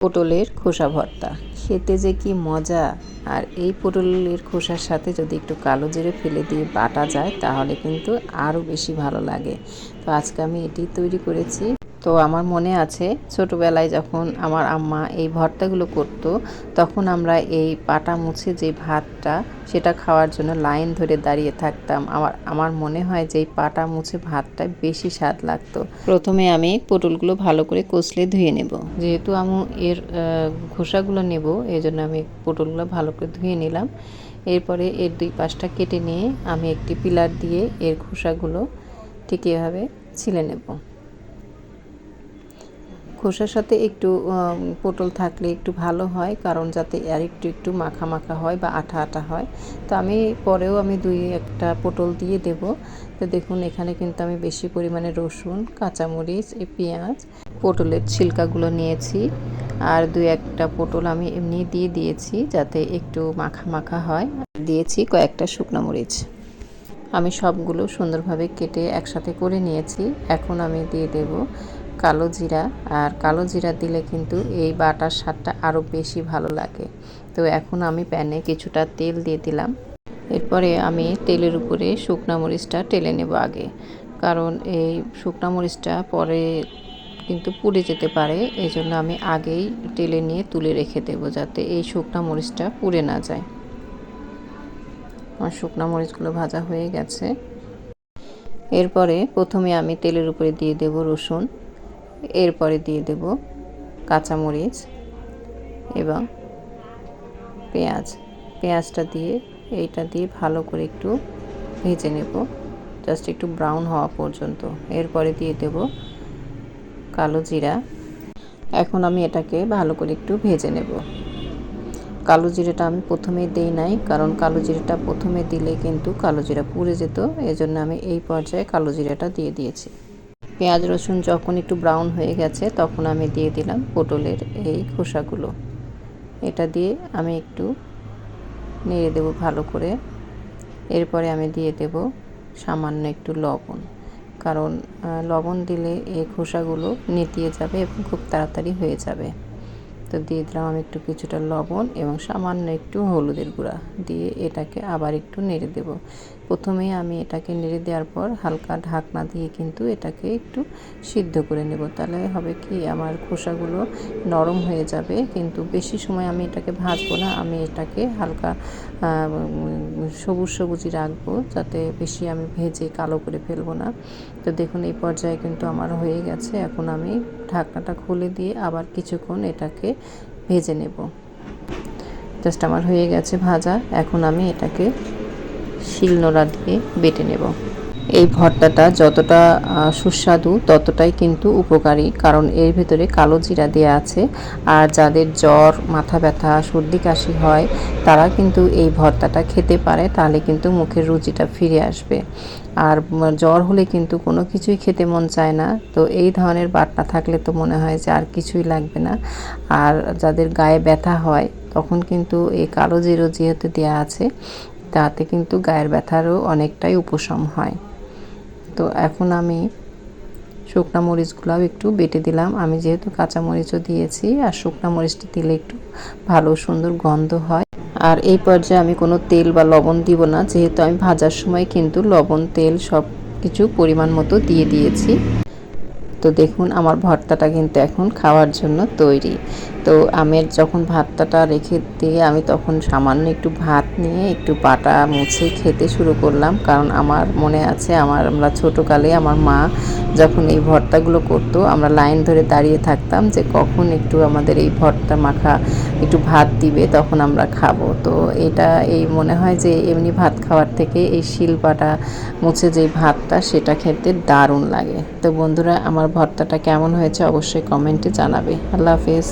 পটলের খোসা ভর্তা। খেতে যে কি মজা। আর এই পটলের খোসার সাথে যদি একটু কালো জিরে ফেলে দিয়ে বাটা যায়, তাহলে কিন্তু আরও বেশি ভালো লাগে। তো আজকে আমি এটি তৈরি করেছি তো আমার মনে আছে, ছোটোবেলায় যখন আমার আম্মা এই ভর্তাগুলো করত, তখন আমরা এই পাটা মুছে যে ভাতটা, সেটা খাওয়ার জন্য লাইন ধরে দাঁড়িয়ে থাকতাম। আমার আমার মনে হয় যে এই পাটা মুছে ভাতটা বেশি স্বাদ লাগতো। প্রথমে আমি পটলগুলো ভালো করে কষলে ধুয়ে নেব। যেহেতু আমি এর খোসাগুলো নেব এই জন্য আমি পটলগুলো ভালো করে ধুয়ে নিলাম। এরপরে এর দুই পাশটা কেটে নিয়ে আমি একটি পিলার দিয়ে এর খোসাগুলো ঠিক এভাবে ছিলে নেব। খোসার সাথে একটু পটল থাকলে একটু ভালো হয়, কারণ যাতে আর একটু একটু মাখা মাখা হয় বা আঠা আঠা হয়। তো আমি পরেও আমি দুই একটা পটল দিয়ে দেব। তো দেখুন, এখানে কিন্তু আমি বেশি পরিমাণে রসুন, কাঁচামরিচ পেঁয়াজ, পটলের ছিলকাগুলো নিয়েছি। আর দুই একটা পটল আমি এমনি দিয়ে দিয়েছি, যাতে একটু মাখা মাখা হয়। দিয়েছি কয়েকটা শুকনো মরিচ। আমি সবগুলো সুন্দরভাবে কেটে একসাথে করে নিয়েছি। এখন আমি দিয়ে দেব কালো জিরা, আর কালো জিরা দিলে কিন্তু এই বাটার স্বাদটা আরও বেশি ভালো লাগে। তো এখন আমি প্যানে কিছুটা তেল দিয়ে দিলাম। এরপরে আমি তেলের উপরে শুকনা মরিচটা টেলে নেব আগে। কারণ এই শুকনা মরিচটা পরে কিন্তু পুড়ে যেতে পারে এই জন্য আমি আগেই টেলে নিয়ে তুলে রেখে দেবো যাতে এই শুকনা মরিচটা পুড়ে না যায়। আমার শুকনো মরিচগুলো ভাজা হয়ে গেছে। এরপরে প্রথমে আমি তেলের উপরে দিয়ে দেব রসুন। এরপরে দিয়ে দেব কাঁচামরিচ এবং পেঁয়াজ। পেঁয়াজটা দিয়ে, এইটা দিয়ে ভালো করে একটু ভেজে নেব। জাস্ট একটু ব্রাউন হওয়া পর্যন্ত। এরপরে দিয়ে দেব কালো জিরা। এখন আমি এটাকে ভালো করে একটু ভেজে নেব। কালো জিরাটা আমি প্রথমেই দেই নাই, কারণ কালো জিরাটা প্রথমে দিলে কিন্তু কালো জিরা পুড়ে যেত। এই জন্য আমি এই পর্যায়ে কালো জিরাটা দিয়ে দিয়েছি। পেঁয়াজ, রসুন যখন একটু ব্রাউন হয়ে গেছে, তখন আমি দিয়ে দিলাম পটলের এই খোসাগুলো। এটা দিয়ে আমি একটু নেড়ে দেব ভালো করে। এরপরে আমি দিয়ে দেব সামান্য একটু লবণ। কারণ লবণ দিলে এই খোসাগুলো নেতিয়ে যাবে এবং খুব তাড়াতাড়ি হয়ে যাবে। তো দিয়ে দিলাম আমি একটু কিছুটা লবণ এবং সামান্য একটু হলুদের গুঁড়া। দিয়ে এটাকে আবার একটু নেড়ে দেব। প্রথমেই আমি এটাকে নেড়ে দেওয়ার পর হালকা ঢাকনা দিয়ে কিন্তু এটাকে একটু সিদ্ধ করে নেব। তাহলে হবে কি, আমার খোসাগুলো নরম হয়ে যাবে। কিন্তু বেশি সময় আমি এটাকে ভাজবো না, আমি এটাকে হালকা সবুজ সবুজই রাখব যাতে বেশি আমি ভেজে কালো করে ফেলব না। তো দেখুন, এই পর্যায়ে কিন্তু আমার হয়ে গেছে। এখন আমি ঢাকনাটা খুলে দিয়ে আবার কিছুক্ষণ এটাকে ভেজে নেব। জাস্ট আমার হয়ে গেছে ভাজা। এখন আমি এটাকে শিলনোড়া দিয়ে বেটে নেব। এই ভর্তাটা যতটা সুস্বাদু ততটাই কিন্তু উপকারী, কারণ এর ভেতরে কালো জিরা দেওয়া আছে। আর যাদের জ্বর, মাথা ব্যথা, সর্দি কাশি হয়, তারা কিন্তু এই ভর্তাটা খেতে পারে, তাহলে কিন্তু মুখের রুচিটা ফিরে আসবে। আর জ্বর হলে কিন্তু কোনো কিছুই খেতে মন চায় না। তো এই ধরনের বাটনা থাকলে তো মনে হয় যে আর কিছুই লাগবে না। আর যাদের গায়ে ব্যথা হয়, তখন কিন্তু এই কালো জিরো যেহেতু দেওয়া আছে তাতে কিন্তু গায়ের ব্যথারও অনেকটাই উপশম হয়। তো এখন আমি শুকনা মরিচগুলোও একটু বেটে দিলাম। আমি যেহেতু কাঁচা মরিচও দিয়েছি, আর শুকনা মরিচটা দিলে একটু ভালো সুন্দর গন্ধ হয়। আর এই পর্যায়ে আমি কোনো তেল বা লবণ দিব না, যেহেতু আমি ভাজার সময় কিন্তু লবণ, তেল সব কিছু পরিমাণ মতো দিয়ে দিয়েছি। তো দেখুন, আমার ভর্তাটা কিন্তু এখন খাওয়ার জন্য তৈরি। তো আমের যখন ভাতটাটা রেখে দিয়ে আমি তখন সামান্য একটু ভাত নিয়ে একটু পাটা মুছে খেতে শুরু করলাম। কারণ আমার মনে আছে আমার, আমরা ছোটোকালে আমার মা যখন এই ভর্তাগুলো করতো, আমরা লাইন ধরে দাঁড়িয়ে থাকতাম যে কখন একটু আমাদের এই ভর্তা মাখা একটু ভাত দিবে, তখন আমরা খাব। তো এটা এই মনে হয় যে এমনি ভাত খাওয়ার থেকে এই শিলপাটা মুছে যে ভাতটা, সেটা খেতে দারুণ লাগে। তো বন্ধুরা, আমার ভর্তাটা কেমন হয়েছে অবশ্যই কমেন্টে জানাবে। আল্লাহ হাফেজ।